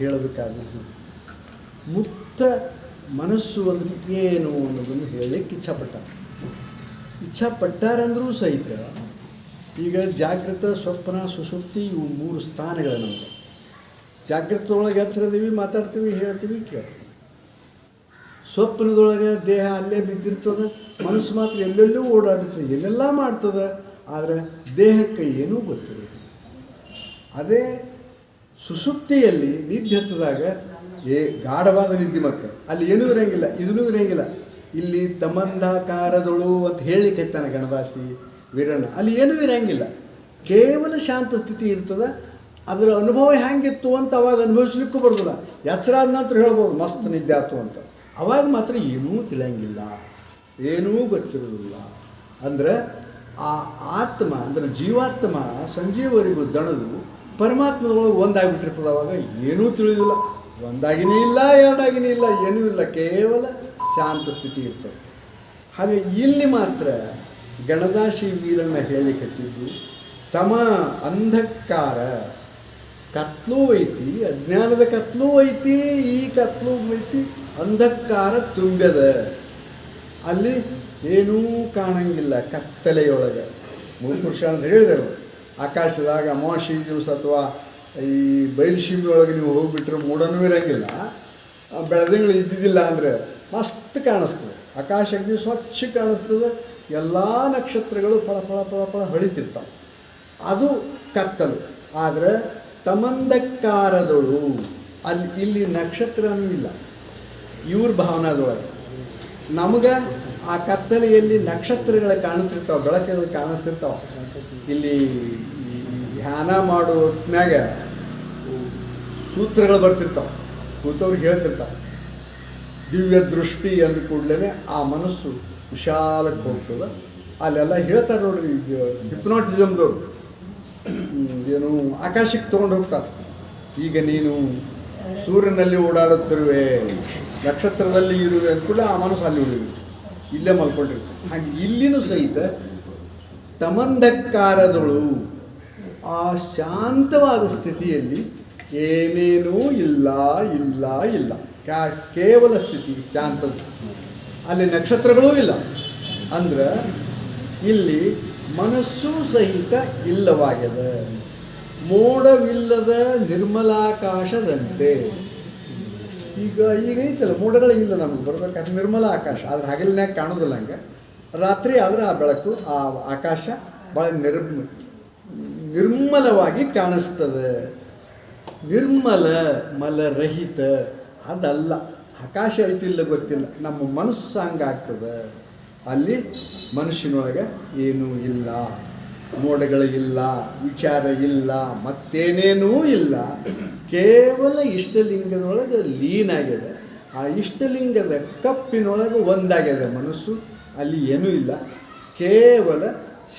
ಹೇಳಬೇಕಾದದ್ದು ಮುಕ್ತ ಮನಸ್ಸು ಅಂದರೆ ಏನು ಅನ್ನೋದನ್ನು ಹೇಳಲಿಕ್ಕೆ ಇಚ್ಛಾಪಟ್ಟ ಇಚ್ಛಾಪಟ್ಟಾರಂದರೂ ಸಹಿತ ಈಗ ಜಾಗೃತ, ಸ್ವಪ್ನ ಸುಸುಪ್ತಿ ಇವು ಮೂರು ಸ್ಥಾನಗಳ ನಮಗೆ ಜಾಗೃತದೊಳಗೆ ಹಚ್ಚಿರದೀವಿ ಮಾತಾಡ್ತೀವಿ, ಹೇಳ್ತೀವಿ, ಕೇಳ್ತೀವಿ. ಸ್ವಪ್ನದೊಳಗೆ ದೇಹ ಅಲ್ಲೇ ಬಿದ್ದಿರ್ತದೆ, ಮನಸ್ಸು ಮಾತ್ರ ಎಲ್ಲೆಲ್ಲೂ ಓಡಾಡುತ್ತೆ, ಎಲ್ಲೆಲ್ಲ ಮಾಡ್ತದೆ, ಆದರೆ ದೇಹಕ್ಕೆ ಏನೂ ಗೊತ್ತಿರೋದಿಲ್ಲ ಅದೇ ಸುಷುಪ್ತಿಯಲ್ಲಿ ನಿದ್ದೆ ಹತ್ತದಾಗ ಏ ಗಾಢವಾದ ನಿದ್ದೆ ಮತ್ತೆ. ಅಲ್ಲಿ ಏನೂ ಇರಂಗಿಲ್ಲ ಇದೂ ಇರೋಂಗಿಲ್ಲ. ಇಲ್ಲಿ ತಮಂದಾಕಾರದಳು ಅಂತ ಹೇಳಲಿಕ್ಕೆ ತಾನೆ ಗಣದಾಸಿ ವೀರಣ್ಣ. ಅಲ್ಲಿ ಏನೂ ಇರೋಂಗಿಲ್ಲ. ಕೇವಲ ಶಾಂತ ಸ್ಥಿತಿ ಇರ್ತದೆ, ಅದರ ಅನುಭವ ಹೆಂಗಿತ್ತು ಅಂತ ಅವಾಗ ಅನುಭವಿಸ್ಲಿಕ್ಕೂ ಬರ್ತದೆ ಎಚ್ಚರ ಆದ ನಂತರ ಹೇಳ್ಬೋದು, ಮಸ್ತ್ ನಿದ್ದೆ ಆಯ್ತು ಅಂತ. ಅವಾಗ ಮಾತ್ರ ಏನೂ ತಿಳಿಯಂಗಿಲ್ಲ. ಏನೂ ಗೊತ್ತಿರೋದಿಲ್ಲ ಅಂದರೆ ಆ ಆತ್ಮ, ಅಂದರೆ ಜೀವಾತ್ಮ ಸಂಜೆವರೆಗೂ ದಣದು ಪರಮಾತ್ಮದೊಳಗೆ ಒಂದಾಗಿಬಿಟ್ಟಿರ್ತದೆ ಅವಾಗ. ಏನೂ ತಿಳಿದಿಲ್ಲ. ಒಂದಾಗಿನೇ ಇಲ್ಲ, ಎರಡಾಗಿನೇ ಇಲ್ಲ, ಏನೂ ಇಲ್ಲ. ಕೇವಲ ಶಾಂತ ಸ್ಥಿತಿ ಇರ್ತದೆ. ಹಾಗೆ ಇಲ್ಲಿ ಮಾತ್ರ ಗಣದಾಶಿ ವೀರನ್ನ ಹೇಳಿಕತ್ತಿದ್ದು ತಮ ಅಂಧಕಾರ ಕತ್ಲೂ ಐತಿ, ಅಜ್ಞಾನದ ಕತ್ಲೂ ಐತಿ, ಈ ಕತ್ಲೂ ಐತಿ, ಅಂಧಕಾರ ತುಂಬ್ಯದ. ಅಲ್ಲಿ ಏನೂ ಕಾಣಂಗಿಲ್ಲ ಕತ್ತಲೆಯೊಳಗೆ. ಮೂರ್ಪುರುಷ ಅಂತ ಹೇಳಿದರು. ಆಕಾಶದಾಗ ಅಮಾವಾಸ್ಯೆ ದಿವಸ ಅಥವಾ ಈ ಬಯಲು ಒಳಗೆ ನೀವು ಹೋಗಿಬಿಟ್ರೆ ಮೂಡನೂ ಇರೋಂಗಿಲ್ಲ. ಬೆಳದಿಂಗಳು ಇದ್ದಿದ್ದಿಲ್ಲ ಅಂದರೆ ಮಸ್ತ್ ಕಾಣಿಸ್ತದೆ. ಆಕಾಶ ಅಗ್ನಿ ಸ್ವಚ್ಛ ಕಾಣಿಸ್ತದೆ. ಎಲ್ಲ ನಕ್ಷತ್ರಗಳು ಫಳ ಫಳ ಫಳ ಫಳ ಹೊಳಿತಿರ್ತಾವೆ. ಅದು ಕತ್ತಲು. ಆದರೆ ತಮಂದಕ್ಕಾರದಳು. ಅಲ್ಲಿ ಇಲ್ಲಿ ನಕ್ಷತ್ರನೂ ಇಲ್ಲ. ಇವ್ರ ಭಾವನಾದೊಳಗೆ. ನಮಗೆ ಆ ಕತ್ತಲೆಯಲ್ಲಿ ನಕ್ಷತ್ರಗಳು ಕಾಣಿಸ್ತಿರ್ತಾವೆ, ಬೆಳಕುಗಳು ಕಾಣಿಸ್ತಿರ್ತಾವೆ. ಇಲ್ಲಿ ಧ್ಯಾನ ಮಾಡೋ ಹೊತ್ನ್ಯಾಗ ಸೂತ್ರಗಳು ಬರ್ತಿರ್ತಾವೆ ಕೂತವ್ರಿಗೆ ಹೇಳ್ತಿರ್ತಾವೆ ದಿವ್ಯ ದೃಷ್ಟಿ ಅಂದ ಕೂಡಲೇ ಆ ಮನಸ್ಸು ವಿಶಾಲಕ್ಕೆ ಹೋಗ್ತದೆ. ಅಲ್ಲೆಲ್ಲ ಹೇಳ್ತಾರೆ ನೋಡ್ರಿ ಹಿಪ್ನಾಟಿಸಮ್ದವ್ರು. ಏನು ಆಕಾಶಕ್ಕೆ ತೊಗೊಂಡು ಹೋಗ್ತಾರೆ. ಈಗ ನೀನು ಸೂರ್ಯನಲ್ಲಿ ಓಡಾಡುತ್ತಿರುವೆ, ನಕ್ಷತ್ರದಲ್ಲಿ ಇರುವೆ ಅಂದ್ಕೂಡಲೇ ಆ ಮನಸ್ಸು ಅಲ್ಲಿ ಉಳಿಯುತ್ತೆ. ಇಲ್ಲೇ ಮಲ್ಕೊಂಡಿರ್ತದೆ ಹಾಗೆ ಇಲ್ಲಿನೂ ಸಹಿತ ತಮಂಧಕಾರದಳು ಆ ಶಾಂತವಾದ ಸ್ಥಿತಿಯಲ್ಲಿ ಏನೇನೂ ಇಲ್ಲ ಇಲ್ಲ ಇಲ್ಲ. ಕ್ಯಾಶ್ ಕೇವಲ ಸ್ಥಿತಿ ಶಾಂತದ ಅಲ್ಲಿ ನಕ್ಷತ್ರಗಳೂ ಇಲ್ಲ. ಅಂದ್ರೆ ಇಲ್ಲಿ ಮನಸ್ಸು ಸಹಿತ ಇಲ್ಲವಾಗ್ಯದ. ಮೋಡವಿಲ್ಲದ ನಿರ್ಮಲಾಕಾಶದಂತೆ. ಈಗ ಈಗ ಐತಲ್ಲ ಮೋಡಗಳಿಲ್ಲ ನಮ್ಗೆ ಬರ್ಬೇಕಾದ್ರೆ ನಿರ್ಮಲ ಆಕಾಶ. ಆದ್ರೆ ಹಗಲಿನಾಗ ಕಾಣೋದಿಲ್ಲ ಹಂಗೆ. ರಾತ್ರಿ ಆದರೆ ಆ ಬೆಳಕು, ಆ ಆಕಾಶ ಭಾಳ ನಿರ್ಮ, ನಿರ್ಮಲವಾಗಿ ಕಾಣಿಸ್ತದೆ. ನಿರ್ಮಲ, ಮಲರಹಿತ. ಅದಲ್ಲ. ಆಕಾಶ ಐತಿಲ್ಲ ಗೊತ್ತಿಲ್ಲ. ನಮ್ಮ ಮನಸ್ಸು ಹಂಗಾಗ್ತದೆ. ಅಲ್ಲಿ ಮನುಷ್ಯನೊಳಗೆ ಏನೂ ಇಲ್ಲ. ಮೋಡಗಳು ಇಲ್ಲ ವಿಚಾರ ಇಲ್ಲ, ಮತ್ತೇನೇನೂ ಇಲ್ಲ. ಕೇವಲ ಇಷ್ಟಲಿಂಗದೊಳಗೆ ಲೀನ್ ಆಗಿದೆ ಆ ಇಷ್ಟಲಿಂಗದ ಕಪ್ಪಿನೊಳಗೆ ಒಂದಾಗಿದೆ ಮನಸ್ಸು, ಅಲ್ಲಿ ಏನೂ ಇಲ್ಲ. ಕೇವಲ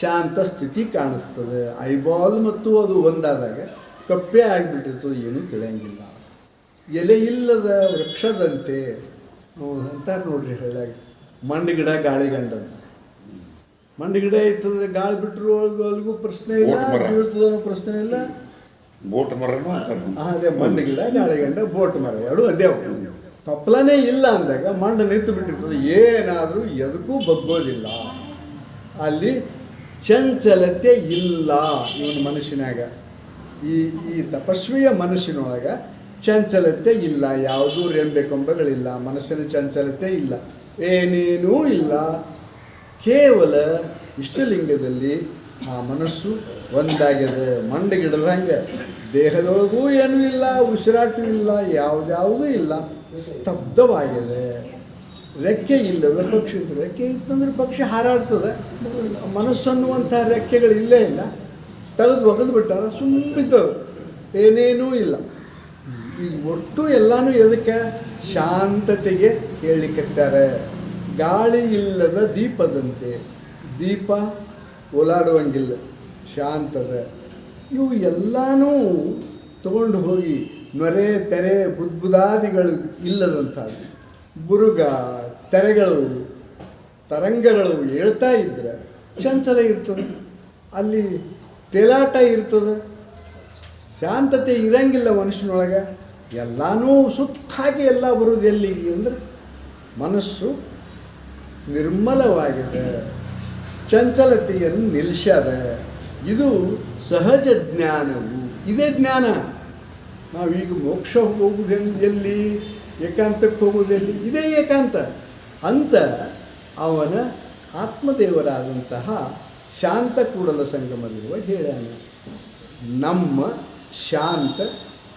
ಶಾಂತ ಸ್ಥಿತಿ ಕಾಣಿಸ್ತದೆ. ಐಬಾಲ್ ಮತ್ತು ಅದು ಒಂದಾದಾಗ ಕಪ್ಪೇ ಆಗಿಬಿಟ್ಟಿರ್ತದೆ, ಏನೂ ತಿಳಿಯಂಗಿಲ್ಲ. ಎಲೆ ಇಲ್ಲದ ವೃಕ್ಷದಂತೆ. ಅಂತಾರೆ ನೋಡ್ರಿ ಹೇಳಾಗ ಮಣ್ಣು ಗಿಡ, ಗಾಳಿ ಗಂಡ ಅಂತ ಮಂಡು ಗಿಡ ಇತ್ತಂದ್ರೆ ಗಾಳಿ ಬಿಟ್ಟರು ಅಲ್ಲಿಗೂ ಪ್ರಶ್ನೆ ಇಲ್ಲ ಬೀಳ್ತದ ಪ್ರಶ್ನೆ ಇಲ್ಲ. ಬೋಟ್ ಮರ ಅದೇ ಮಂಡಿ ಗಿಡ ಗಾಳಿ ಗಂಡ ಬೋಟ್ ಮರ ಎರಡು ಅದೇ. ತಪ್ಪಲನೇ ಇಲ್ಲ ಅಂದಾಗ ಮಂಡ ನಿಂತು ಬಿಟ್ಟಿರ್ತದೆ. ಏನಾದರೂ ಎದಕ್ಕೂ ಬಗ್ಗೋದಿಲ್ಲ. ಅಲ್ಲಿ ಚಂಚಲತೆ ಇಲ್ಲ ಇವನ ಮನುಷ್ಯನಾಗ ಈ ಈ ತಪಸ್ವಿಯ ಮನಸ್ಸಿನೊಳಗೆ ಚಂಚಲತೆ ಇಲ್ಲ. ಯಾವುದೂ ರೆಂಬೆ ಕೊಂಬೆಗಳಿಲ್ಲ ಮನಸ್ಸಿನ ಚಂಚಲತೆ ಇಲ್ಲ. ಏನೇನೂ ಇಲ್ಲ. ಕೇವಲ ಇಷ್ಟಲಿಂಗದಲ್ಲಿ ಆ ಮನಸ್ಸು ಒಂದಾಗ್ಯದ ಮಂಡಗಿಡದಂಗೆ ದೇಹದೊಳಗೂ ಏನೂ ಇಲ್ಲ ಉಸಿರಾಟೂ ಇಲ್ಲ, ಯಾವುದ್ಯಾವುದೂ ಇಲ್ಲ. ಸ್ತಬ್ಧವಾಗಿದೆ ರೆಕ್ಕೆ ಇಲ್ಲದ ಪಕ್ಷಿ ಇತ್ತು. ರೆಕ್ಕೆ ಇತ್ತಂದ್ರೆ ಪಕ್ಷಿ ಹಾರಾಡ್ತದೆ. ಮನಸ್ಸು ಅನ್ನುವಂಥ ರೆಕ್ಕೆಗಳು ಇಲ್ಲೇ ಇಲ್ಲ. ತೆಗೆದು ಒಗೆದು ಬಿಟ್ಟಾರ ಸುಮ್ಮನೆ ಬಿದ್ದದು ಏನೇನೂ ಇಲ್ಲ. ಈಗ ಒಟ್ಟು ಎಲ್ಲನೂ ಎದಕ್ಕೆ? ಶಾಂತತೆಗೆ ಹೇಳಲಿಕ್ಕತ್ತಾರೆ ಗಾಳಿ ಇಲ್ಲದ ದೀಪದಂತೆ, ದೀಪ ಓಲಾಡುವಂಗಿಲ್ಲ ಶಾಂತದ. ಇವು ಎಲ್ಲನೂ ತಗೊಂಡು ಹೋಗಿ ನೊರೆ, ತೆರೆ ಬುದ್ಬುದಾದಿಗಳು ಇಲ್ಲದಂಥದ್ದು ಬುರುಗ, ತೆರೆಗಳು, ತರಂಗಗಳು ಹೇಳ್ತಾ ಇದ್ದರೆ ಚಂಚಲ ಇರ್ತದೆ. ಅಲ್ಲಿ ತೇಲಾಟ ಇರ್ತದೆ. ಶಾಂತತೆ ಇರಂಗಿಲ್ಲ ಮನುಷ್ಯನೊಳಗೆ. ಎಲ್ಲನೂ ಸುತ್ತಾಗಿ ಎಲ್ಲ ಬರುವುದು ಎಲ್ಲಿಗೆ ಅಂದರೆ ಮನಸ್ಸು ನಿರ್ಮಲವಾಗಿದೆ. ಚಂಚಲತೆಯನ್ನು ನಿಲ್ಸ್ಯದ ಇದು ಸಹಜ ಜ್ಞಾನವು. ಇದೇ ಜ್ಞಾನ. ನಾವೀಗ ಮೋಕ್ಷ ಹೋಗುವುದು ಎಲ್ಲಿ ಏಕಾಂತಕ್ಕೆ ಹೋಗುವುದೆಲ್ಲಿ ಇದೇ ಏಕಾಂತ. ಅಂತ ಅವನ ಆತ್ಮದೇವರಾದಂತಹ ಶಾಂತ ಕೂಡಲ ಸಂಗಮದಿರುವ ಹೇಳ್ಯಾನ ನಮ್ಮ ಶಾಂತ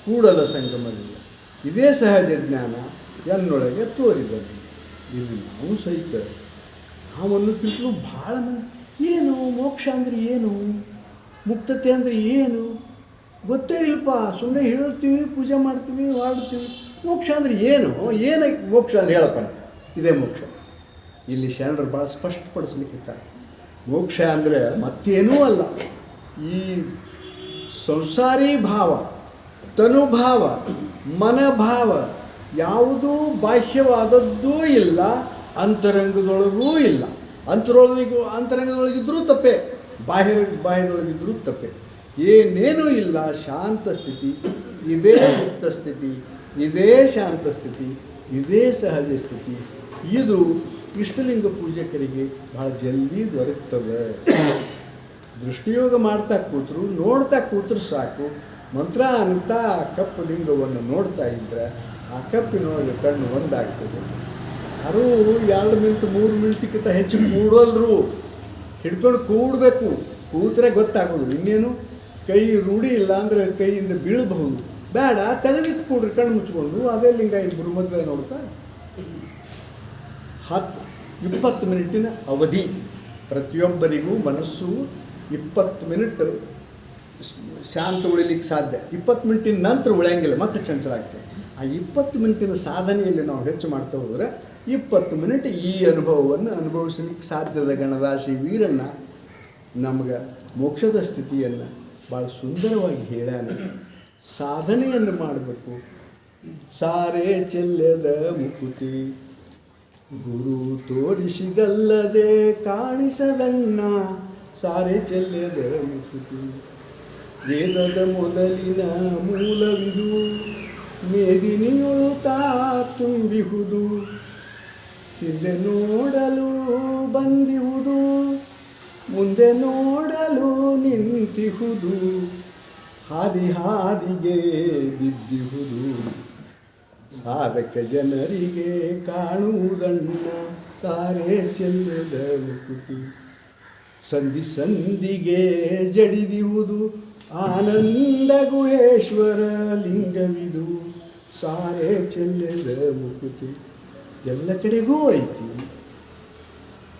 ಕೂಡಲ ಸಂಗಮದಿಂದ ಇದೇ ಸಹಜ ಜ್ಞಾನ ಎನ್ನೊಳಗೆ ತೋರಿದರು ಇಲ್ಲಿ ನಾವು ಸಹಿತ ನಾವನ್ನು ತಿಳ್ಕಲು ಭಾಳ ಮಂದಿ. ಏನು? ಮೋಕ್ಷ ಅಂದರೆ ಏನು? ಮುಕ್ತತೆ ಅಂದರೆ ಏನು? ಗೊತ್ತೇ ಇಲ್ಲಪ್ಪ. ಸುಮ್ಮನೆ ಹೇಳ್ತೀವಿ, ಪೂಜೆ ಮಾಡ್ತೀವಿ ಹಾಡ್ತೀವಿ ಮೋಕ್ಷ ಅಂದರೆ ಏನು? ಏನು ಮೋಕ್ಷ ಅಂದರೆ ಹೇಳಪ್ಪ. ಇದೇ ಮೋಕ್ಷ. ಇಲ್ಲಿ ಶರಣರು ಭಾಳ ಸ್ಪಷ್ಟಪಡಿಸ್ಲಿಕ್ಕಿರ್ತಾರೆ ಮೋಕ್ಷ ಅಂದರೆ ಮತ್ತೇನೂ ಅಲ್ಲ. ಈ ಸಂಸಾರಿ ಭಾವ, ತನುಭಾವ, ಮನಭಾವ ಯಾವುದೂ ಬಾಹ್ಯವಾದದ್ದೂ ಇಲ್ಲ. ಅಂತರಂಗದೊಳಗೂ ಇಲ್ಲ. ಅಂತರೊಳಗೆ ಅಂತರಂಗದೊಳಗಿದ್ದರೂ ತಪ್ಪೆ. ಬಾಹ್ಯ ಬಾಹ್ಯದೊಳಗಿದ್ದರೂ ತಪ್ಪೆ. ಏನೇನೂ ಇಲ್ಲ, ಶಾಂತ ಸ್ಥಿತಿ, ಇದೇ ಮುಕ್ತ ಸ್ಥಿತಿ, ಇದೇ ಶಾಂತ ಸ್ಥಿತಿ, ಇದೇ ಸಹಜ ಸ್ಥಿತಿ. ಇದು ಕೃಷ್ಣಲಿಂಗ ಪೂಜಕರಿಗೆ ಭಾಳ ಜಲ್ದಿ ದೊರಕ್ತದೆ. ದೃಷ್ಟಿಯೋಗ ಮಾಡ್ತಾ ಕೂತರು, ನೋಡ್ತಾ ಕೂತರು ಸಾಕು. ಮಂತ್ರ ಅಂತ ಆ ಕಪ್ಪು ಲಿಂಗವನ್ನು ನೋಡ್ತಾ ಇದ್ದರೆ ಆ ಕಪ್ಪಿನೊಳಗೆ ಕಣ್ಣು ಒಂದಾಗ್ತದೆ. ಯಾರೂ ಎರಡು ಮಿನಿಟ್, ಮೂರು ಮಿನಿಟ್ಗಿಂತ ಹೆಚ್ಚು ಕೂಡಲ್ರು. ಹಿಡ್ಕೊಂಡು ಕೂಡಬೇಕು. ಕೂತ್ರೆ ಗೊತ್ತಾಗೋದು. ಇನ್ನೇನು? ಕೈ ರೂಢಿ ಇಲ್ಲ ಅಂದರೆ ಕೈಯಿಂದ ಬೀಳಬಹುದು. ಬೇಡ, ತೆಗೆದಿಟ್ಟು ಕೂಡ್ರಿ, ಕಣ್ಣು ಮುಚ್ಕೊಂಡು. ಅದೇ ಲಿಂಗ ಇಬ್ಬರು ಮದುವೆ ನೋಡ್ತಾ. ಹತ್ತು, ಇಪ್ಪತ್ತು ಮಿನಿಟಿನ ಅವಧಿ. ಪ್ರತಿಯೊಬ್ಬರಿಗೂ ಮನಸ್ಸು ಇಪ್ಪತ್ತು ಮಿನಿಟ್ ಶಾಂತ ಉಳಿಲಿಕ್ಕೆ ಸಾಧ್ಯ. ಇಪ್ಪತ್ತು ಮಿನಿಟಿನ ನಂತರ ಉಳಿಯಂಗಿಲ್ಲ, ಮತ್ತೆ ಚಂಚಲ ಆಗ್ತದೆ. ಆ ಇಪ್ಪತ್ತು ಮಿನಿಟಿನ ಸಾಧನೆಯಲ್ಲಿ ನಾವು ಹೆಚ್ಚು ಮಾಡ್ತಾ ಹೋದರೆ ಇಪ್ಪತ್ತು ಮಿನಿಟ್ ಈ ಅನುಭವವನ್ನು ಅನುಭವಿಸಲಿಕ್ಕೆ ಸಾಧ್ಯದ ಗಣರಾಶಿ ವೀರಣ್ಣ ನಮಗೆ ಮೋಕ್ಷದ ಸ್ಥಿತಿಯನ್ನು ಭಾಳ ಸುಂದರವಾಗಿ ಹೇಳ್ಯಾನ. ಸಾಧನೆಯನ್ನು ಮಾಡಬೇಕು. ಸಾರೆ ಚೆಲ್ಲದ ಮುಕುತಿ. ಗುರು ತೋರಿಸಿದಲ್ಲದೆ ಕಾಣಿಸದಣ್ಣ. ಸಾರೆ ಚೆಲ್ಲದ ಮುಕುತಿ. ವೇದದ ಮೊದಲಿನ ಮೂಲವಿದು. ಮೇದಿನಿಯೊಳು ತಾ ತುಂಬಿಹುದು. ಹಿಂದೆ ನೋಡಲು ಬಂದಿಹುದು, ಮುಂದೆ ನೋಡಲು ನಿಂತಿಹುದು, ಹಾದಿ ಹಾದಿಗೆ ಬಿದ್ದಿಹುದು. ಸಾಧಕ ಜನರಿಗೆ ಕಾಣುವುದಣ್ಣ ಸಾರೆ ಚೆಲ್ಲದ ಮುಕುತಿ ಸಂಧಿ ಸಂಧಿಗೆ ಜಡಿದಿಹುದು, ಆನಂದ ಗುಹೇಶ್ವರ ಲಿಂಗವಿದು, ಸಾರೆ ಚೆಲ್ಲದ ಮುಕುತಿ ಎಲ್ಲ ಕಡೆಗೂ ಐತಿ.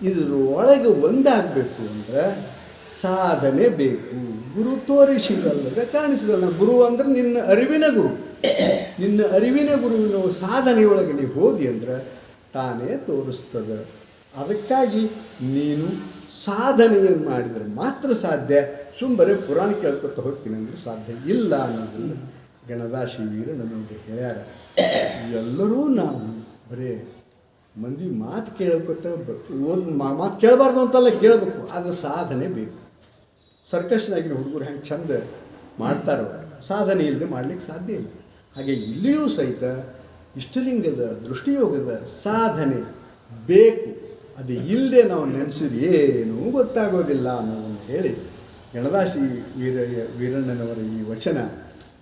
ಇದ್ರ ಒಳಗೆ ಒಂದಾಗಬೇಕು ಅಂದ್ರೆ ಸಾಧನೆ ಬೇಕು. ಗುರು ತೋರಿಸಿದಲ್ಲದೆ ಕಾಣಿಸಿದಲ್ಲ. ಗುರು ಅಂದ್ರೆ ನಿನ್ನ ಅರಿವಿನ ಗುರು. ನಿನ್ನ ಅರಿವಿನ ಗುರುವಿನ ಸಾಧನೆಯೊಳಗೆ ನೀವು ಹೋದಿ ಅಂದ್ರೆ ತಾನೇ ತೋರಿಸ್ತದೆ. ಅದಕ್ಕಾಗಿ ನೀನು ಸಾಧನೆಯನ್ನು ಮಾಡಿದರೆ ಮಾತ್ರ ಸಾಧ್ಯ. ಸುಮ್ಮನೆ ಪುರಾಣ ಕೇಳ್ಕೊತ ಹೋಗ್ತೀನಿ ಸಾಧ್ಯ ಇಲ್ಲ ಅನ್ನೋದನ್ನು ಗಣರಾಶಿ ವೀರ ನಮಗೆ ಹೇಳ್ಯಾರ, ಎಲ್ಲರೂ ನಾವು ಬರೇ, ಮಂದಿ ಮಾತು ಕೇಳಬೇಕಂತ ಓದ್ ಮಾತು ಕೇಳಬಾರ್ದು ಅಂತಲ್ಲ ಕೇಳಬೇಕು. ಆದರೆ ಸಾಧನೆ ಬೇಕು. ಸರ್ಕಸ್ನಾಗಿನ ಹುಡುಗರು ಹೆಂಗೆ ಚಂದ ಮಾಡ್ತಾರೋ, ಸಾಧನೆ ಇಲ್ಲದೆ ಮಾಡ್ಲಿಕ್ಕೆ ಸಾಧ್ಯ ಇಲ್ಲ. ಹಾಗೆ ಇಲ್ಲಿಯೂ ಸಹಿತ ಇಷ್ಟಲಿಂಗದ ದೃಷ್ಟಿಯೋಗದ ಸಾಧನೆ ಬೇಕು. ಅದು ಇಲ್ಲದೆ ನಾವು ನೆನೆಸಿದ ಏನೂ ಗೊತ್ತಾಗೋದಿಲ್ಲ ಅನ್ನೋದನ್ನು ಹೇಳಿ ಗಣದಾಸಿ ವೀರ, ವೀರಣ್ಣನವರ ಈ ವಚನ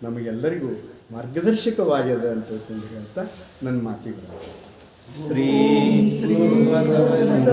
ನಮಗೆಲ್ಲರಿಗೂ ಮಾರ್ಗದರ್ಶಕವಾಗಿದೆ ಅಂತ ಹೇಳ್ತಾ ನನ್ನ ಮಾತಿಗೆ Sri Sri Sri